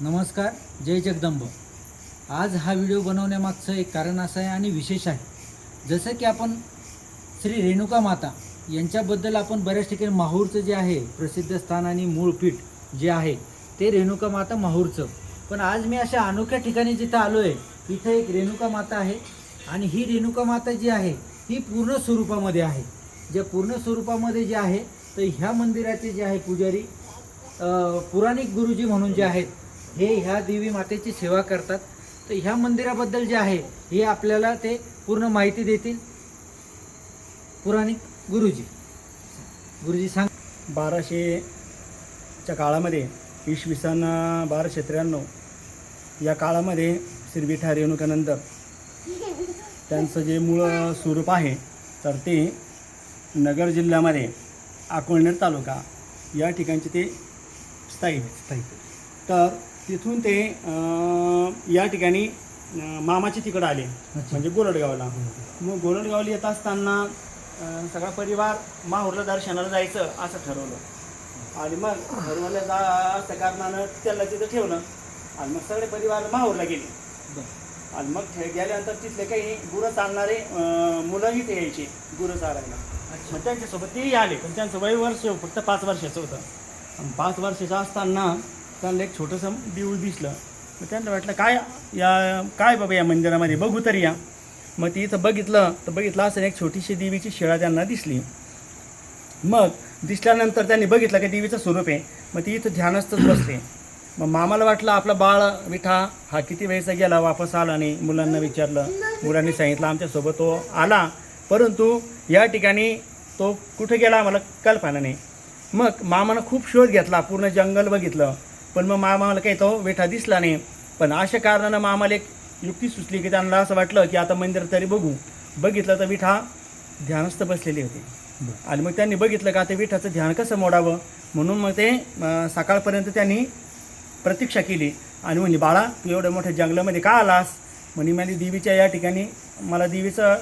नमस्कार जय जगदंब. आज हा व्हिडिओ बनवण्यामागचं एक कारण असं आहे आणि विशेष आहे. जसं की आपण श्री रेणुका माता यांच्याबद्दल आपण बऱ्याच ठिकाणी माहूरचं जे आहे प्रसिद्ध स्थान आणि मूळ पीठ जे आहे ते रेणुका माता माहूरचं. पण आज मी अशा अनोख्या ठिकाणी जिथं आलो आहे तिथं एक रेणुका माता आहे आणि ही रेणुका माता जी आहे ही पूर्ण स्वरूपामध्ये आहे. ज्या पूर्ण स्वरूपामध्ये जे आहे तर ह्या मंदिराचे जे आहे पुजारी पुराणिक गुरुजी म्हणून जे आहेत हे ह्या देवी मातेची सेवा करतात. तर ह्या मंदिराबद्दल जे आहे हे आपल्याला ते पूर्ण माहिती देतील. पुराणिक गुरुजी. गुरुजी सांग. बाराशेच्या काळामध्ये इसवी सन बाराशे त्र्याण्णव या काळामध्ये श्री विठा रेणुकानंद त्यांचं जे मूळ स्वरूप आहे तर ते नगर जिल्ह्यामध्ये अकोळनेर तालुका या ठिकाणचे ते स्थायी. स्थायिक तर तिथून ते अं, या ठिकाणी अं, मामाचे तिकडं आले. म्हणजे गोरडगावला. मग गोरडगावला येत असताना अं, सगळा परिवार माहूरला दर्शनाला जायचं असं ठरवलं. आणि मग ठरवलं जा असं कारणानं त्याला तिथं ठेवलं. आणि मग सगळे परिवार माहूरला गेले. आणि मग ठे- गेल्यानंतर तिथले काही गुरं चालणारे अं, मुलंही ते यायचे गुरं चालायला. मग त्यांच्यासोबत तेही आले. पण त्यांचं वय वर्ष फक्त पाच वर्षाचं होतं. आणि पाच वर्षाचं असताना त्यांना एक छोटंसं देऊळ दिसलं. मग त्यांना वाटलं काय या काय बाबा या मंदिरामध्ये? बघू तरी या. मग ती इथं बघितलं तर बघितलं असं एक छोटीशी देवीची शिळा त्यांना दिसली. मग दिसल्यानंतर त्यांनी बघितलं की देवीचं स्वरूप आहे. मग ती इथं ध्यानस्थच बसले. मग मामाला वाटलं आपला बाळ विठा हा किती वेळेचा गेला? वापस आला नाही. मुलांना विचारलं. मुलांनी सांगितलं आमच्यासोबत तो आला. परंतु या ठिकाणी तो कुठे गेला? आम्हाला कल्पना नाही. मग मामानं खूप शोध घेतला पूर्ण जंगल बघितलं. पण मग मामाला काही तो विठा दिसला नाही. पण अशा कारणानं मामाला एक युक्ती सुचली की त्यांना असं वाटलं की आता मंदिर तरी बघू. बघितलं तर विठा ध्यानस्थ बसलेली होती. आणि मग त्यांनी बघितलं का ते विठाचं ध्यान कसं मोडावं? म्हणून मग ते सकाळपर्यंत त्यांनी प्रतीक्षा केली. आणि म्हणली बाळा तू एवढ्या मोठ्या जंगलामध्ये का आलास? म्हणे मला देवीच्या या ठिकाणी मला देवीचं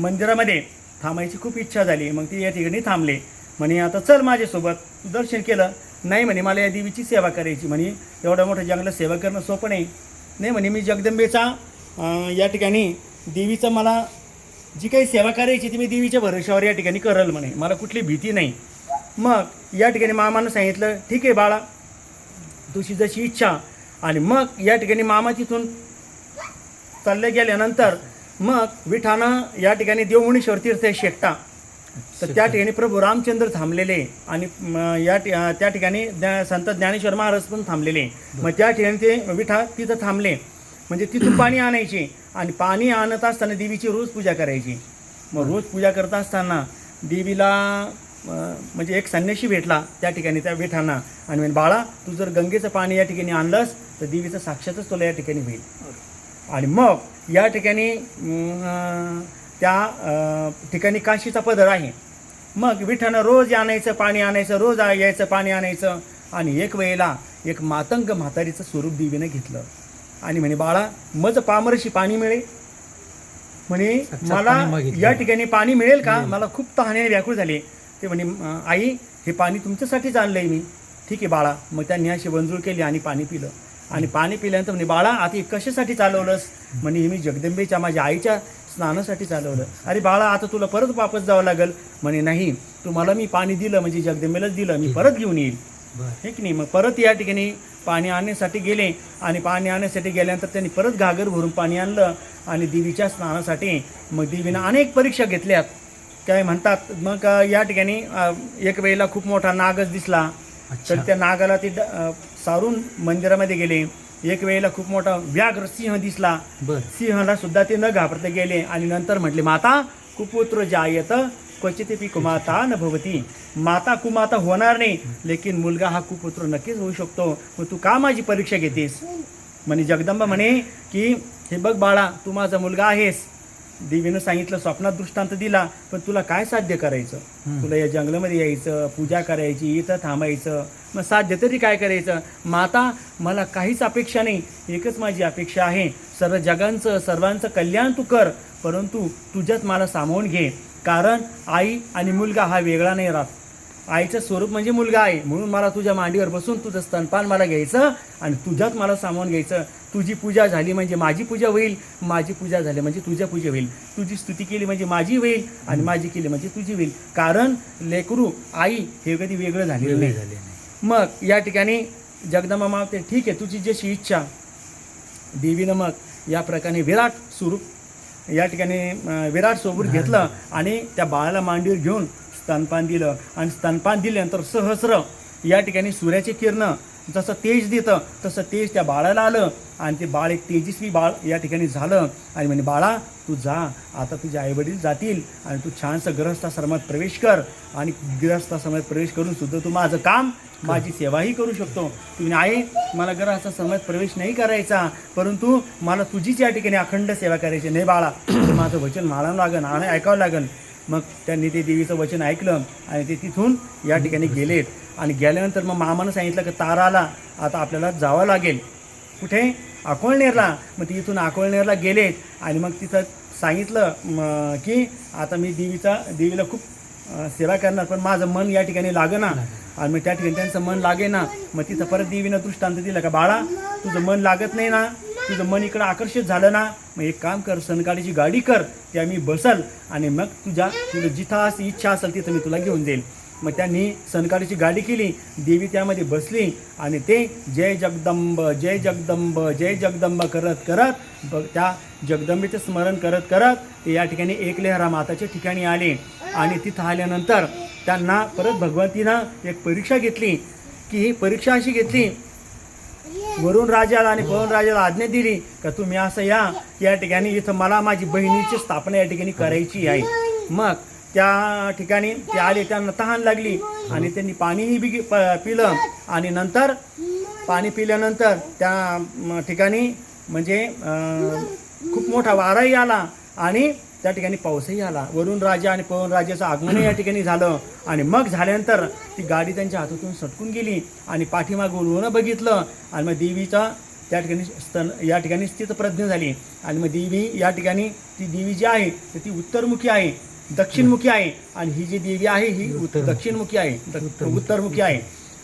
मंदिरामध्ये थांबायची खूप इच्छा झाली. मग ती या ठिकाणी थांबले. म्हणे आता चल माझ्यासोबत. तू दर्शन केलं. नाही म्हणे मला या देवीची सेवा करायची म्हणे. एवढ्या मोठ्या जंगलात सेवा करणं सोपं नाही. नाही म्हणे मी जगदंबेचा या ठिकाणी देवीचं मला जी काही सेवा करायची ती मी देवीच्या भरोशावर या ठिकाणी करल म्हणे. मला कुठली भीती नाही. मग या ठिकाणी मामानं सांगितलं ठीक आहे बाळा तुझी जशी इच्छा. आणि मग या ठिकाणी मामा तिथून चालले गेल्यानंतर मग विठानं या ठिकाणी देवमुणेश्वर तीर्थ शेकटा तर त्या ठिकाणी प्रभू रामचंद्र थांबलेले आणि या त्या ठिकाणी संत ज्ञानेश्वर महाराज पण थांबलेले. मग त्या ठिकाणी ते विठा तिथं थांबले. म्हणजे तिथून पाणी आणायचे आणि पाणी आणत असताना देवीची रोज पूजा करायची. मग रोज पूजा करत असताना देवीला म्हणजे एक संन्याशी भेटला त्या ठिकाणी त्या विठांना. आणि म्हणे बाळा तू जर गंगेचं पाणी या ठिकाणी आणलंस तर देवीचं साक्षातच तुला या ठिकाणी होईल आणि मग या ठिकाणी त्या अं, ठिकाणी काशीचा पदर आहे. मग विठानं रोज आणायचं पाणी आणायचं रोज यायचं पाणी आणायचं. आणि एक वेळेला एक मातंग म्हातारीचं स्वरूप देवीनं घेतलं. आणि म्हणे बाळा मज पामरशी पाणी मिळेल म्हणे मला. या ठिकाणी पाणी मिळेल का? मला खूप तहाने व्याकुळ झाले. ते म्हणे "अं, आई हे पाणी तुमच्यासाठीच आणलंय मी. ठीक आहे बाळा. मग त्यांनी अशी वंजूळ केली आणि पाणी पिलं. आणि पाणी पिल्यानंतर म्हणे बाळा आता कशासाठी चालवलंस? म्हणे मी जगदंबेच्या माझ्या आईच्या स्नानासाठी चालवलं. अरे बाळा आता तुला परत वापस जावं लागेल. म्हणे नाही तुम्हाला मी पाणी दिलं म्हणजे जगदंबेलाच दिलं मी परत घेऊन येईल. हे की नाही? मग परत या ठिकाणी पाणी आणण्यासाठी गेले. आणि पाणी आणण्यासाठी गेल्यानंतर त्यांनी परत घागर भरून पाणी आणलं. आणि देवीच्या स्नानासाठी मग देवीनं अनेक परीक्षा घेतल्यात. काय म्हणतात मग या ठिकाणी एक वेळेला खूप मोठा नागच दिसला. तर त्या नागाला ते सारून मंदिरामध्ये गेले. एक वेळेला खूप मोठा व्याघ्र सिंह दिसला. बरं. सिंहाला सुद्धा ते न घाबरता गेले आणि नंतर म्हटले माता कुपुत्र जायत क्वचित पी कुमाता न भवती. माता कुमाता होणार नाही लेकिन मुलगा हा कुपुत्र नक्कीच होऊ शकतो. मग तू का माझी परीक्षा घेतेस? म्हणे जगदंबा म्हणे की हे बघ बाळा तू माझा मुलगा आहेस. देवीनं सांगितलं स्वप्नात दृष्टांत दिला पण तुला काय साध्य करायचं. तुला या जंगलामध्ये यायचं पूजा करायची इथं थांबायचं मग साध्य तरी काय करायचं? माता मला काहीच अपेक्षा नाही एकच माझी अपेक्षा आहे. सर्व जगांचं सर्वांचं कल्याण तू कर परंतु तुझ्यात मला सामावून घे. कारण आई आणि मुलगा हा वेगळा नाही राहत. आईचं स्वरूप म्हणजे मुलगा आहे. म्हणून मला तुझ्या मांडीवर बसून तुझं स्तनपान मला घ्यायचं आणि तुझ्यात मला सामावून घ्यायचं. तुझी पूजा झाली म्हणजे माझी पूजा होईल माझी पूजा झाली म्हणजे तुझ्या पूजा होईल. तुझी स्तुती केली म्हणजे माझी होईल आणि माझी केली म्हणजे तुझी होईल. कारण लेकरू आई हे कधी वेगळं झालेलं नाही. झाले नाही. मग या ठिकाणी जगदंबा मावते ठीक आहे तुझी जशी इच्छा. देवीनं मग या प्रकारे विराट स्वरूप या ठिकाणी विराट स्वरूप घेतलं आणि त्या बाळाला मांडीवर घेऊन स्तनपान दिलं. आणि स्तनपान दिल्यानंतर सहस्र या ठिकाणी सूर्याचे किरण जसं तेज देतं तसं तेज त्या बाळाला आलं आणि ते बाळ एक तेजस्वी बाळ या ठिकाणी झालं. आणि म्हणे बाळा तू जा. आता तुझे आईवडील जातील आणि तू छानसं ग्रहस्थाश्रमात प्रवेश कर आणि ग्रहस्थाश्रमात प्रवेश करून सुद्धा तू माझं काम माझी सेवाही करू शकतो. तुम्ही आहे मला ग्रहस्थाश्रमात प्रवेश नाही करायचा परंतु मला तुझीच या ठिकाणी अखंड सेवा करायची नाही बाळा तर माझं वचन मानावं लागेल आणि ऐकावं लागेल मग त्यांनी ते देवीचं वचन ऐकलं आणि ते तिथून या ठिकाणी गेलेत. आणि गेल्यानंतर मग मामानं सांगितलं की ताराला आता आपल्याला जावं लागेल. कुठे? अकोळनेरला. मग ती इथून अकोळनेरला गेलेत आणि मग तिथं सांगितलं की आता मी देवीचा देवीला खूप सेवा करणार पण माझं मन या ठिकाणी लागेना. आणि मग त्या ठिकाणी त्यांचं मन लागे ना मग तिथं परत देवीनं दृष्टांत दिलं का बाळा तुझं मन लागत नाही ना. तुझं मन इकडं आकर्षित झालं ना. मग एक काम कर सनकाळीची गाडी कर. त्या मी बसल आणि मग तुझ्या तुझं जिथं अशी इच्छा असेल तिथं मी तुला घेऊन जाईल. मग त्यांनी सनकाळीची गाडी केली. देवी त्यामध्ये बसली आणि ते जय जगदंब जय जगदंब जय जगदंब करत करत ब त्या जगदंबेचं स्मरण करत करत ते या ठिकाणी एकलेहरा माताच्या ठिकाणी आले. आणि तिथं आल्यानंतर त्यांना परत भगवंतीनं एक परीक्षा घेतली. की ही परीक्षा अशी घेतली. वरुण राजाला आणि पवन राजाला आज्ञा दिली का तुम्ही असं या. या ठिकाणी इथं मला माझी बहिणीची स्थापना या ठिकाणी करायची आहे. मग त्या ठिकाणी ते आले त्यांना तहान लागली आणि त्यांनी पाणीही बी प- पिलं. आणि नंतर पाणी पिल्यानंतर त्या ठिकाणी म्हणजे खूप मोठा वाराही आला आणि त्या ठिकाणी पाऊसही आला. वरुण राजा आणि पवन राजाचं आगमन या ठिकाणी झालं. आणि मग झाल्यानंतर ती गाडी त्यांच्या हातातून सटकून गेली आणि पाठीमागून वळून बघितलं आणि मग देवीचा त्या ठिकाणी स्तन या ठिकाणी स्थितप्रज्ञ झाली. आणि मग देवी या ठिकाणी ती देवी जी आहे तर ती उत्तरमुखी आहे. दक्षिणमुखी आहे आणि ही जी देवी आहे ही उत्तर दक्षिणमुखी आहे. उत्तरमुखी. आहे.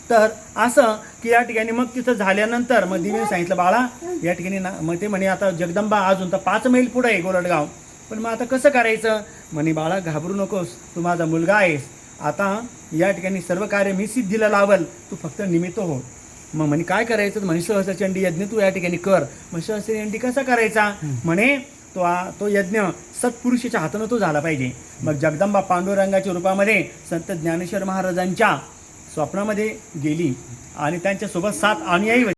तर असं की या ठिकाणी मग तिथं झाल्यानंतर मग देवीने सांगितलं बाळा या ठिकाणी ना मग ते म्हणे आता जगदंबा अजून तर पाच मैल पुढे आहे गोरडगाव. पण मग आता कसं करायचं? म्हणे बाळा घाबरू नकोस. तू माझा मुलगा आहेस. आता या ठिकाणी सर्व कार्य मी सिद्धीला लावल. तू फक्त निमित्त हो. मग म्हणे काय करायचं? म्हणे सहस्रचंडी यज्ञ तू या ठिकाणी कर. मग सहस्रचंडी कसा करायचा? म्हणे तो हा तो यज्ञ सत्पुरुषाच्या हातानं तो झाला पाहिजे मग जगदंबा पांडुरंगाच्या रूपामध्ये संत ज्ञानेश्वर महाराजांच्या स्वप्नामध्ये गेली आणि त्यांच्यासोबत सात अनुयायी होते.